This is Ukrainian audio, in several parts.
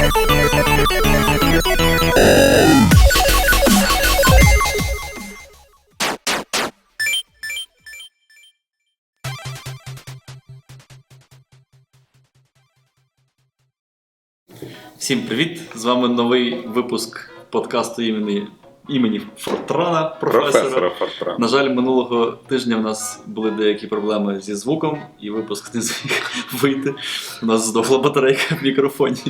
Всім привіт! З вами новий випуск подкасту імені, імені Фортрана, професора. Професора Фортрана. На жаль, минулого тижня в нас були деякі проблеми зі звуком, і випуск не зміг вийти. У нас здохла батарейка в мікрофоні.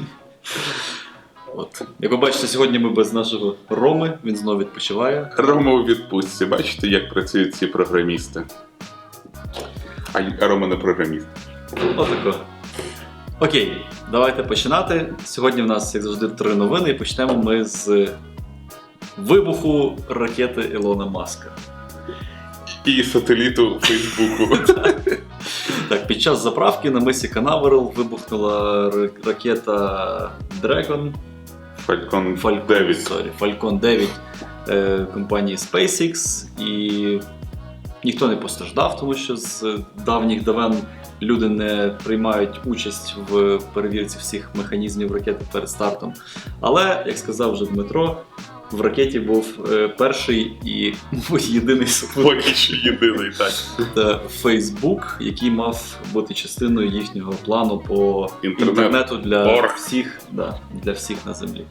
От. Як ви бачите, сьогодні ми без нашого Роми, він знову відпочиває. Рома у відпустці. Бачите, як працюють ці програмісти. А Рома не програміст. Отако. Окей, давайте починати. Сьогодні в нас, як завжди, три новини, і почнемо ми з вибуху ракети Ілона Маска. І сателіту Фейсбуку. Так, під час заправки на мисі Канаверал вибухнула ракета Dragon Falcon Falcon, 9. sorry, Falcon 9 е, компанії SpaceX. І ніхто не постраждав, тому що з давніх давен люди не приймають участь в перевірці всіх механізмів ракети перед стартом. Але, як сказав вже Дмитро, в ракеті був е, перший і мабуть, єдиний супутник Поки що єдиний, так. Це Facebook, який мав бути частиною їхнього плану по Інтернет. інтернету для всіх, да, для всіх на землі.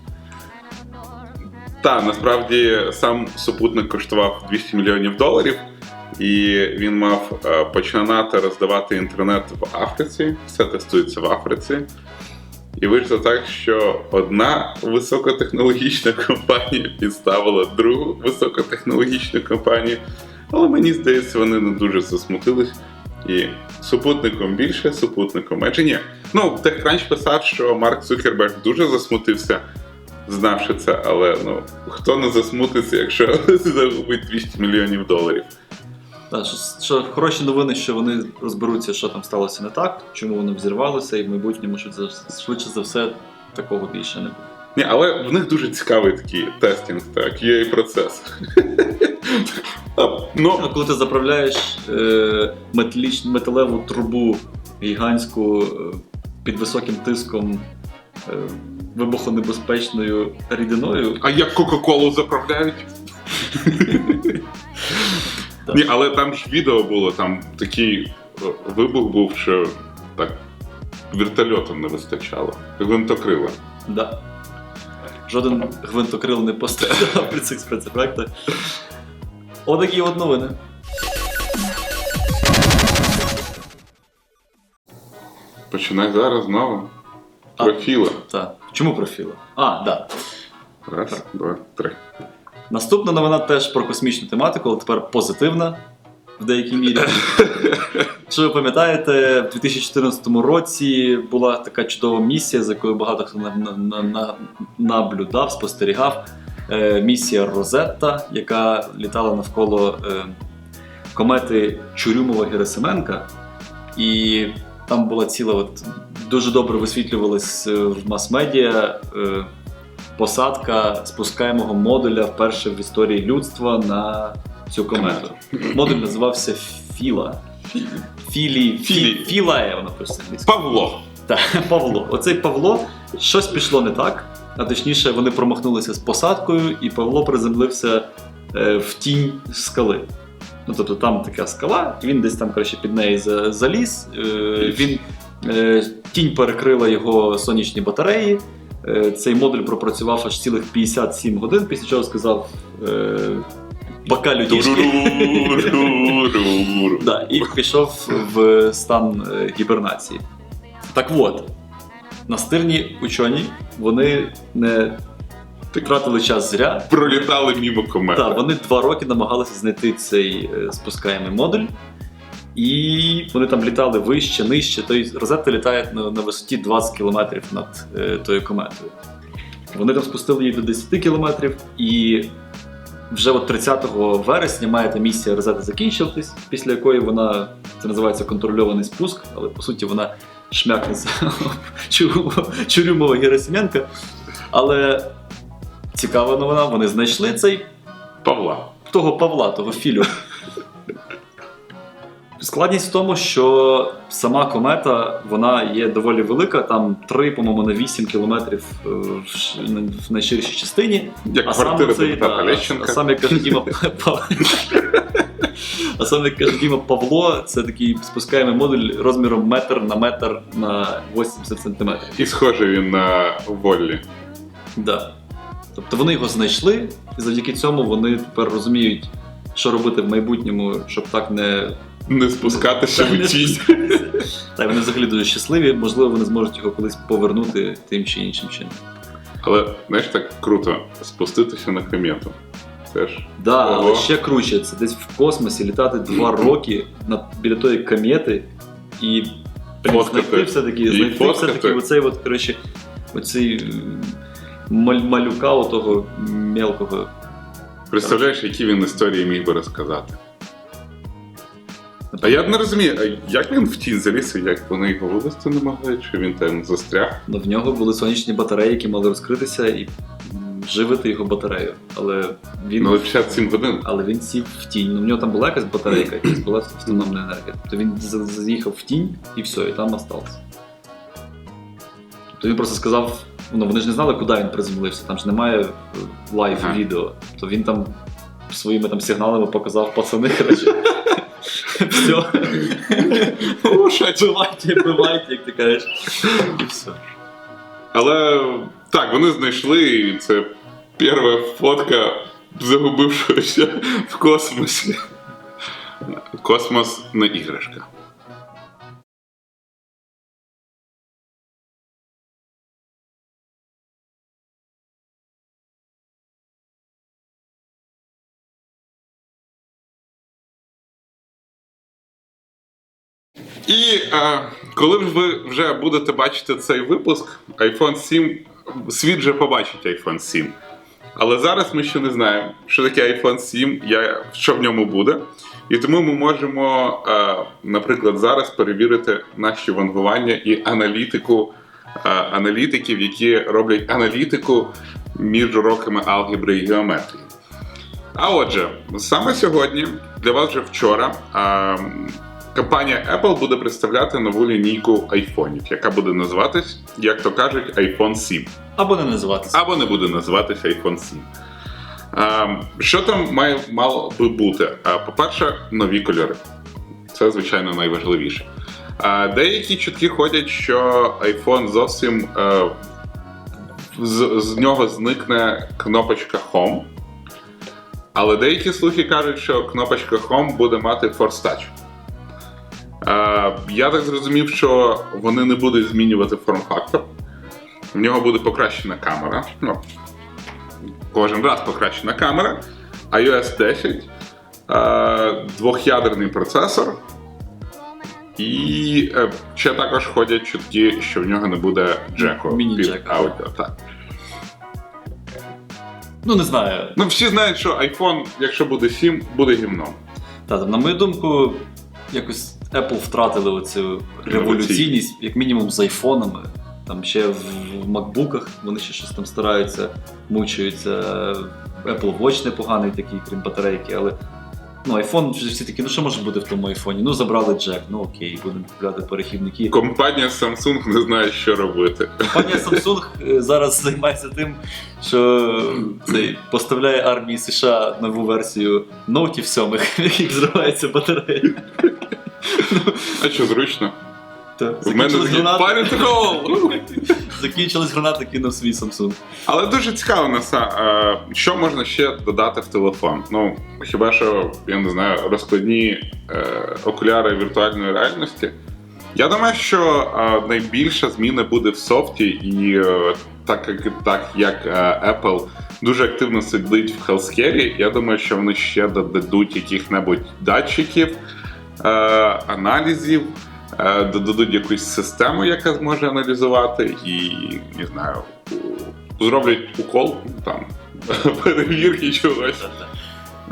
Так, насправді сам супутник коштував 200 мільйонів доларів, і він мав е, починати роздавати інтернет в Африці. Все тестується в Африці. І вийшло так, що одна високотехнологічна компанія підставила другу високотехнологічну компанію. Але мені здається, вони не дуже засмутились. І супутником більше, супутником менше. Ні. Ну, TechCrunch писав, що Марк Цукерберг дуже засмутився, знавши це, але ну хто не засмутиться, якщо загубить 200 мільйонів доларів. Так, що, що хороші новини, що вони розберуться, що там сталося не так, чому воно взірвалося, і в майбутньому швидше, за- швидше за все такого більше не буде. Ні, але в них дуже цікавий такий тестінг, так, QA процес. Ну, коли ти заправляєш е, металеву трубу гігантську е, під високим тиском е, вибухонебезпечною рідиною, а як Кока-Колу заправляють? Так. Ні, але там ж відео було, там такий вибух був, що так вертольотом не вистачало. Гвинтокрила. Да. Жоден гвинтокрил не постраждав при цих спецефектах. Отакі от новини. Починай зараз знову. Профіла. Так. Чому профіли? А, да. Раз, два, три. Наступна новина теж про космічну тематику, але тепер позитивна в деякій мірі. Що ви пам'ятаєте, в 2014 році була така чудова місія, за якою багато хто на, на, на, на- наблюдав, спостерігав. Е, місія Розетта, яка літала навколо е, комети Чурюмова Герасименка. І там була ціла, от, дуже добре висвітлювалась е, в мас-медіа. Е, посадка спускаємого модуля вперше в історії людства на цю комету. Модуль називався Філа. Філі, Філі. Філає воно пише англійською. Павло. Так, Павло. Оцей Павло щось пішло не так. А точніше, вони промахнулися з посадкою, і Павло приземлився е, в тінь скали. Ну, тобто там така скала, і він десь там коротше, під неї за- заліз. Е, він, е, тінь перекрила його сонячні батареї. Е, цей модуль пропрацював аж цілих 57 годин, після чого сказав е, людішки. Да, і пішов в стан е, гібернації. Так от, настирні учені вони не тратили час зря. Пролітали мимо комети. Так, вони два роки намагалися знайти цей спускаємий модуль. І вони там літали вище, нижче. Той розетта літає на, на висоті 20 км над е, тою кометою. Вони там спустили її до 10 км, і вже от 30 вересня має та місія розети закінчитись, після якої вона це називається контрольований спуск, але по суті вона шмякнеться Чурюмова Герасименка. Але цікава новина, вони знайшли цей Павла. того Павла, того Філю. Складність в тому, що сама комета вона є доволі велика, там 3, по-моєму, на 8 кілометрів е, в найширшій частині. Як А квартира цей, депутата да, Лещенка. а саме як каже Діма А саме як каже Діма Павло, це такий спускаємий модуль розміром метр на метр на 80 сантиметрів. І схожий він на Воллі. Да. Тобто вони його знайшли, і завдяки цьому вони тепер розуміють, що робити в майбутньому, щоб так не Не спускатися Так, не в тінь. Так, вони взагалі дуже щасливі, можливо, вони зможуть його колись повернути тим чи іншим чином. Але знаєш, так круто спуститися на комету. Це ж Да, але ще круче, це десь в космосі літати два роки на, біля тої комети і блін, Фоткати. знайти все-таки, І знайти фоткати. все-таки оцей от, коротше, оцей маль- малюка отого мелкого. представляєш, які він історії міг би розказати. А я не розумію, а як він в тінь заліз, і як вони його вивезти не могли, чи він там застряг? Ну, в нього були сонячні батареї, які мали розкритися і живити його батарею. Але він, Ну, 57 годин. але він сів в тінь. Ну, в нього там була якась батарейка, якась була автономна енергія. Тобто він за- заїхав в тінь і все, і там остався. Тобто він просто сказав, ну вони ж не знали, куди він приземлився, там ж немає лайв Ага. відео. То він там своїми там сигналами показав пацани, коротше. Все. Бивайте, бивайте, як ти кажеш. І все. Але так, вони знайшли, і це перша фотка загубившогося в космосі. Космос не іграшка. І е, коли ви вже будете бачити цей випуск, iPhone 7, світ вже побачить iPhone 7. Але зараз ми ще не знаємо, що таке iPhone 7, я, що в ньому буде. І тому ми можемо, е, наприклад, зараз перевірити наші вангування і аналітику е, аналітиків, які роблять аналітику між уроками алгебри і геометрії. А отже, саме сьогодні, для вас вже вчора, е, компанія Apple буде представляти нову лінійку айфонів, яка буде називатись, як то кажуть, iPhone 7. Або не називатися. Або не буде називатися iPhone 7. Е, що там має мало би бути? Е, по-перше, нові кольори. Це, звичайно, найважливіше. Е, деякі чутки ходять, що iPhone зовсім е, з, з нього зникне кнопочка Home. Але деякі слухи кажуть, що кнопочка Home буде мати Force Touch. Е, я так зрозумів, що вони не будуть змінювати форм-фактор. В нього буде покращена камера. Ну, кожен раз покращена камера. iOS 10, е, двох'ядерний процесор. І е, ще також ходять чутки, що в нього не буде джеку під аудіо. Так. Ну, не знаю. Ну, всі знають, що iPhone, якщо буде 7, буде гімном. Та, на мою думку, якось Apple втратили оцю революційність, як мінімум з айфонами. Там ще в MacBookах вони ще щось там стараються, мучаються. Apple Watch непоганий такий, крім батарейки, але ну, iPhone вже всі такі, ну що може бути в тому айфоні? Ну, забрали джек, ну окей, будемо купляти перехідники. Компанія Samsung не знає, що робити. Компанія Samsung е, зараз займається тим, що цей, поставляє армії США нову версію ноутів сьомих, в яких зривається батарея. А що зручно? Та, В мене закінчились гранати. Закінчились гранати, кинув свій Samsung. Але дуже цікаво Наса, е, що можна ще додати в телефон. Ну, хіба що, я не знаю, розкладні е, окуляри віртуальної реальності. Я думаю, що е, найбільша зміна буде в софті, і е, так як так як е, Apple дуже активно сидить в healthcare, я думаю, що вони ще додадуть яких-небудь датчиків, аналізів, е, додадуть якусь систему, яка зможе аналізувати, і не знаю, зроблять укол там перевірки чогось.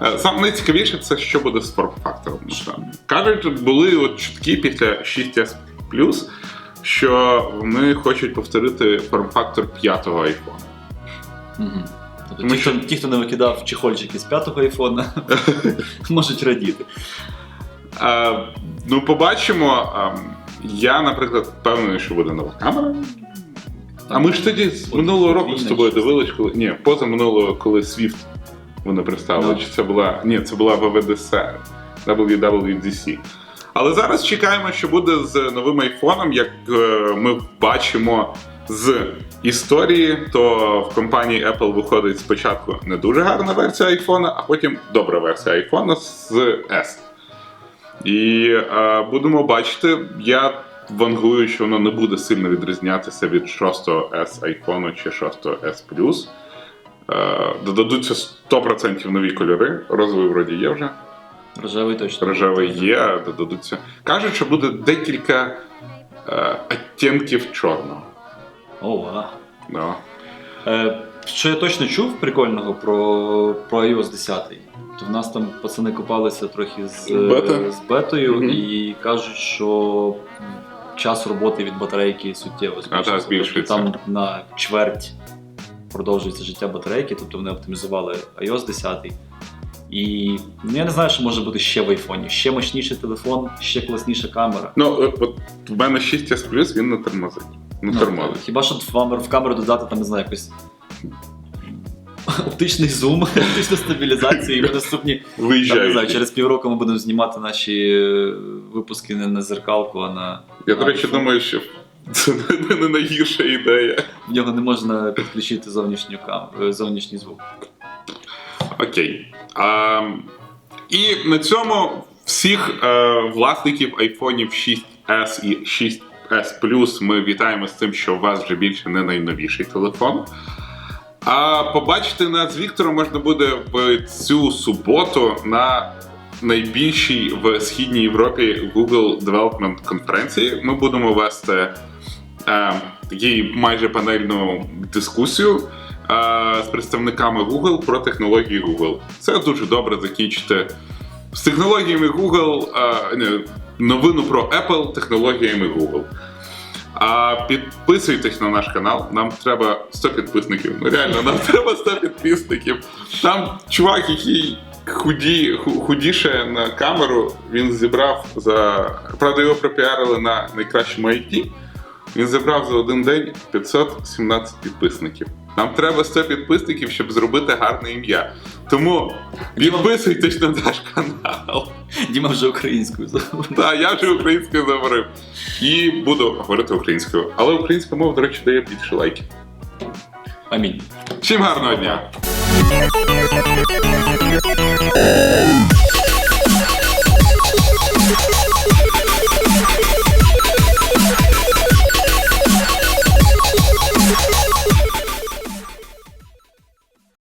Е, Саме найцікавіше це що буде з форм-фактором. Кажуть, були от чутки після 6S Plus, що вони хочуть повторити форм-фактор п'ятого iPhone. Мгм. Тобто ті, хто, ті, хто не викидав чехольчики з п'ятого айфона, можуть радіти. Е, ну, побачимо. Я, наприклад, впевнений, що буде нова камера. А ми ж тоді з минулого року з тобою дивились, коли. Ні, поза минулого, коли Swift вони представили. Чи це була. Ні, це була ВВДС WWDC. Але зараз чекаємо, що буде з новим айфоном. Як е, ми бачимо з історії, то в компанії Apple виходить спочатку не дуже гарна версія айфона, а потім добра версія айфона з S. І е, будемо бачити, я вангую, що воно не буде сильно відрізнятися від 6S айфону чи 6S Plus. Е, додадуться 100% нові кольори. Розовий вроді є вже. Рожевий точно. Рожевий є, додадуться. Кажуть, що буде декілька е, оттінків чорного. О, ва. Да. Е, що я точно чув прикольного про, про iOS 10. То в нас там пацани копалися трохи з, Бета? з бетою Мгм. і кажуть, що час роботи від батарейки суттєво так, збільшується. Тобто Там на чверть продовжується життя батарейки, тобто вони оптимізували iOS 10. І ну, я не знаю, що може бути ще в айфоні. Ще мощніший телефон, ще класніша камера. Ну, е, от в мене 6S Plus, він не тормозить. Ну, тормозить. Хіба що в камеру, в камеру додати, там, не знаю, якось оптичний зум, оптичну стабілізацію, і ми наступні. Там, не знаю, через півроку ми будемо знімати наші е, випуски не на зеркалку, а на. Я, до на речі, iPhone. думаю, що це не, не найгірша ідея. В нього не можна підключити зовнішню камеру, зовнішній звук. Окей. А, і на цьому всіх е, власників айфонів 6S і 6S Plus ми вітаємо з тим, що у вас вже більше не найновіший телефон. А побачити нас з Віктором можна буде в цю суботу на найбільшій в східній Європі Google Development конференції. Ми будемо вести е, такі майже панельну дискусію е, з представниками Google про технології Google. Це дуже добре закінчити з технологіями Google, е, новину про Apple технологіями Google. А підписуйтесь на наш канал. Нам треба 100 підписників. Ну реально, нам треба 100 підписників. Там чувак, який худі, худіше на камеру, він зібрав за. Правда, його пропіарили на найкращому IT. Він зібрав за один день 517 підписників. Нам треба 100 підписників, щоб зробити гарне ім'я. Тому підписуйтесь на наш канал. Діма вже українською забув. Так, я вже українською говорив. І буду говорити українською. Але українська мова, до речі, дає більше лайків. Амінь. Всім гарного дня!